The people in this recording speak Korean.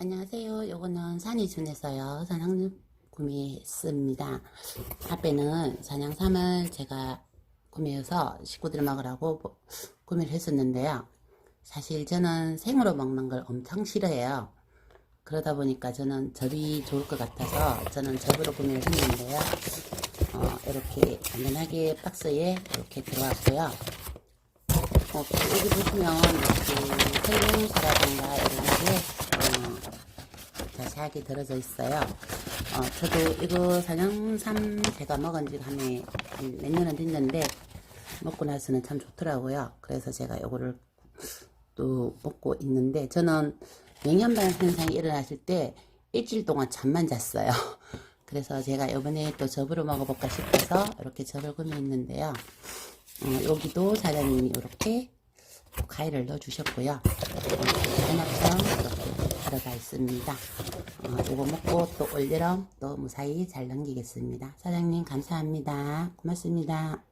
안녕하세요. 요거는 산이준에서요. 사냥 구매했습니다. 앞에는 사냥삼을 제가 구매해서 식구들 먹으라고 보- 구매를 했었는데요. 사실 저는 생으로 먹는 걸 엄청 싫어해요. 그러다 보니까 저는 접이 좋을 것 같아서 저는 접으로 구매를 했는데요. 어, 이렇게 간단하게 박스에 이렇게 들어왔고요. 어, 여기 보시면 이렇게 설명서라든가 이런 게 어, 자세하게 들어져 있어요. 어, 저도 이거 사냥삼 제가 먹은 지한몇 년은 됐는데 먹고 나서는 참 좋더라고요. 그래서 제가 이거를 또 먹고 있는데 저는 맹연반 현상이 일어났을 때 일주일 동안 잠만 잤어요. 그래서 제가 이번에 또 접으로 먹어볼까 싶어서 이렇게 접을 구매했는데요. 어, 여기도 사장님이 이렇게 과일을 넣어주셨고요. 어, 들어가 있습니다. 어, 이거 먹고 또 올여름 또 무사히 잘 넘기겠습니다. 사장님 감사합니다. 고맙습니다.